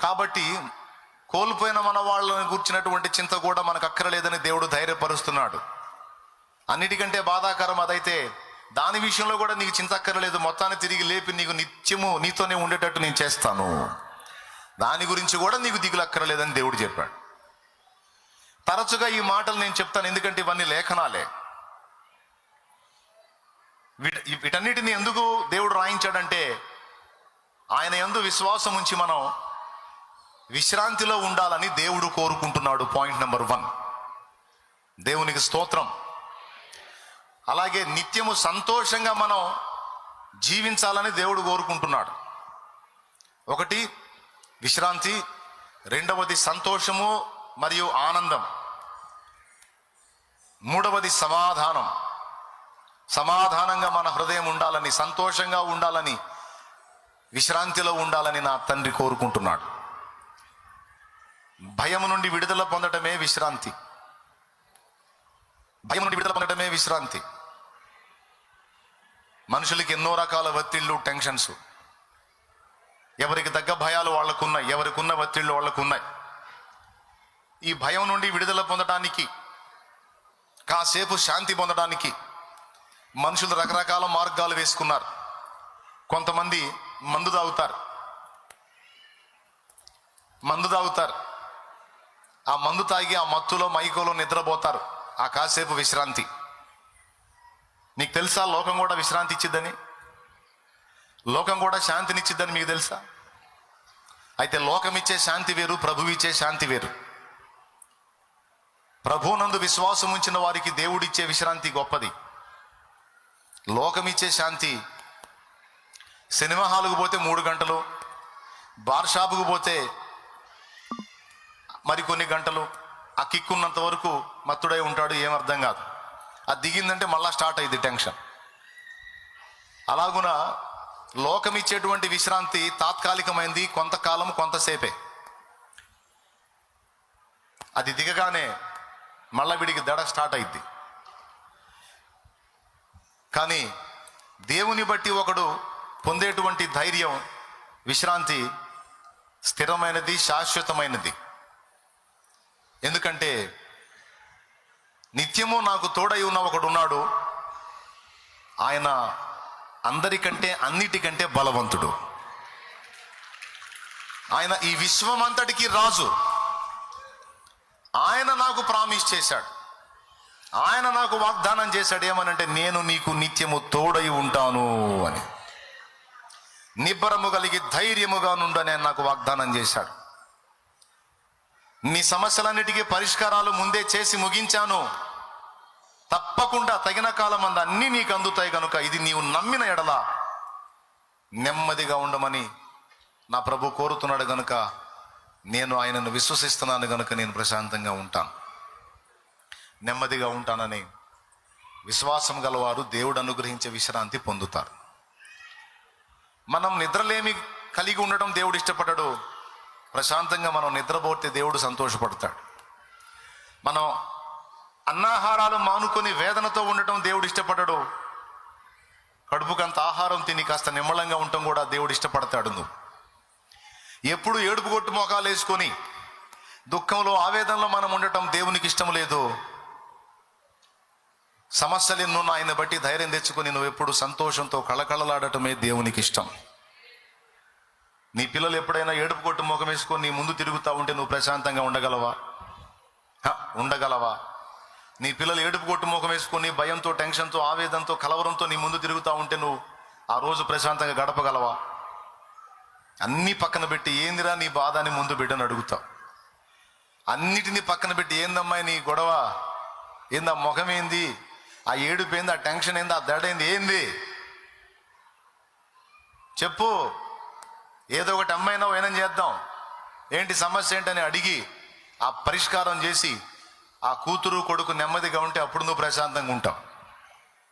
కాబట్టి కోల్పోయిన మన వాళ్ళని కూర్చున్నటువంటి చింత కూడా మనకు అక్కరలేదని దేవుడు ధైర్యపరుస్తున్నాడు. అన్నిటికంటే బాధాకరం అదైతే దాని విషయంలో కూడా నీకు చింత అక్కర్లేదు. మొత్తాన్ని తిరిగి లేపి నీకు నిత్యము నీతోనే ఉండేటట్టు నేను చేస్తాను. దాని గురించి కూడా నీకు దిగులు అక్కర్లేదని దేవుడు చెప్పాడు. తరచుగా ఈ మాటలు నేను చెప్తాను ఎందుకంటే ఇవన్నీ లేఖనాలే. వీట వీటన్నిటిని ఎందుకు దేవుడు రాయించాడంటే ఆయన ఎందు విశ్వాసం ఉంచి మనం విశ్రాంతిలో ఉండాలని దేవుడు కోరుకుంటున్నాడు పాయింట్ నెంబర్ వన్ దేవునికి స్తోత్రం. అలాగే నిత్యము సంతోషంగా మనం జీవించాలని దేవుడు కోరుకుంటున్నాడు. ఒకటి విశ్రాంతి. రెండవది సంతోషము మరియు ఆనందం. మూడవది సమాధానం. సమాధానంగా మన హృదయం ఉండాలని సంతోషంగా ఉండాలని విశ్రాంతిలో ఉండాలని నా తండ్రి కోరుకుంటున్నాడు. భయం నుండి విడుదల పొందటమే విశ్రాంతి. భయం నుండి విడుదల పొందటమే విశ్రాంతి. మనుషులకి ఎన్నో రకాల ఒత్తిళ్ళు టెన్షన్స్. ఎవరికి తగ్గ భయాలు వాళ్ళకున్నాయి ఎవరికి ఉన్న ఒత్తిళ్ళు వాళ్ళకున్నాయి. ఈ భయం నుండి విడుదల పొందడానికి కాసేపు శాంతి పొందడానికి మనుషులు రకరకాల మార్గాలు వేసుకున్నారు. కొంతమంది మందు తాగుతారు. మందు తాగుతారు. ఆ మందు తాగి ఆ మత్తులో మైకోలో నిద్రపోతారు. ఆ కాసేపు విశ్రాంతి. నీకు తెలుసా లోకం కూడా విశ్రాంతి ఇచ్చిద్దని? లోకం కూడా శాంతినిచ్చిద్దని మీకు తెలుసా? అయితే లోకం ఇచ్చే శాంతి వేరు ప్రభు ఇచ్చే శాంతి వేరు. ప్రభునందు విశ్వాసం ఉంచిన వారికి దేవుడిచ్చే విశ్రాంతి గొప్పది. లోకమిచ్చే శాంతి సినిమా హాల్కు పోతే మూడు గంటలు బార్ షాపుకు పోతే మరికొన్ని గంటలు ఆ కిక్కున్నంత వరకు మత్తుడై ఉంటాడు ఏమర్థం కాదు. అది దిగిందంటే మళ్ళా స్టార్ట్ అయింది టెన్షన్ అలాగున లోకం ఇచ్చేటువంటి విశ్రాంతి తాత్కాలికమైంది కొంతకాలం కొంతసేపే. అది దిగగానే మళ్ళా వీడికి దడ స్టార్ట్ అయింది కానీ దేవుని బట్టి ఒకడు పొందేటువంటి ధైర్యం విశ్రాంతి స్థిరమైనది శాశ్వతమైనది. ఎందుకంటే నిత్యము నాకు తోడై ఉన్న ఒకడు ఉన్నాడు. ఆయన అందరికంటే అన్నిటికంటే బలవంతుడు. ఆయన ఈ విశ్వం అంతటికి రాజు. ఆయన నాకు ప్రామిస్ చేశాడు. ఆయన నాకు వాగ్దానం చేశాడు. ఏమనంటే నేను నీకు నిత్యము తోడై ఉంటాను అని. నిబ్బరము కలిగి ధైర్యముగా నుండని నాకు వాగ్దానం చేశాడు. నీ సమస్యలన్నిటికీ పరిష్కారాలు ముందే చేసి ముగించాను. తప్పకుండా తగిన కాలం అంద అన్నీ నీకు అందుతాయి కనుక ఇది నీవు నమ్మిన ఎడల నెమ్మదిగా ఉండమని నా ప్రభు కోరుతున్నాడు గనుక నేను ఆయనను విశ్వసిస్తున్నాను గనుక నేను ప్రశాంతంగా ఉంటాను. నెమ్మదిగా ఉంటానని విశ్వాసం గలవారు దేవుడు అనుగ్రహించే విశ్రాంతి పొందుతారు. మనం నిద్రలేమి కలిగి ఉండడం దేవుడు ఇష్టపడడు. ప్రశాంతంగా మనం నిద్రపోతే దేవుడు సంతోషపడతాడు. మనం అన్నాహారాలు మానుకొని వేదనతో ఉండటం దేవుడు ఇష్టపడడు. కడుపుకంత ఆహారం తిని కాస్త నిమ్మలంగా ఉండటం కూడా దేవుడు ఇష్టపడతాడు నువ్వు. ఎప్పుడు ఏడుపు కొట్టు మోకాలు వేసుకొని దుఃఖంలో ఆవేదనలో మనం ఉండటం దేవునికి ఇష్టం లేదు. సమస్యలు ఎన్నున్న ఆయన బట్టి ధైర్యం తెచ్చుకొని నువ్వు ఎప్పుడు సంతోషంతో కళకళలాడటమే దేవునికి ఇష్టం. నీ పిల్లలు ఎప్పుడైనా ఏడుపు కొట్టు ముఖం వేసుకొని నీ ముందు తిరుగుతూ ఉంటే నువ్వు ప్రశాంతంగా ఉండగలవా? ఉండగలవా? నీ పిల్లలు ఏడుపు కొట్టు ముఖం వేసుకొని భయంతో టెన్షన్తో ఆవేదంతో కలవరంతో నీ ముందు తిరుగుతూ ఉంటే నువ్వు ఆ రోజు ప్రశాంతంగా గడపగలవా? అన్నీ పక్కన పెట్టి ఏందిరా నీ బాధ అని ముందు బిడ్డను అడుగుతావు. అన్నిటినీ పక్కన పెట్టి ఏందమ్మా నీ గొడవ? ఏందా ముఖం ఏంది? ఆ ఏడుపు ఏంది? ఆ టెన్షన్ ఏంది? ఆ దడ ఏంది? ఏంది? చెప్పు. ఏదో ఒకటి అమ్మైనా వైనం చేద్దాం. ఏంటి సమస్య ఏంటని అడిగి ఆ పరిష్కారం చేసి ఆ కూతురు కొడుకు నెమ్మదిగా ఉంటే అప్పుడు నువ్వు ప్రశాంతంగా ఉంటావు.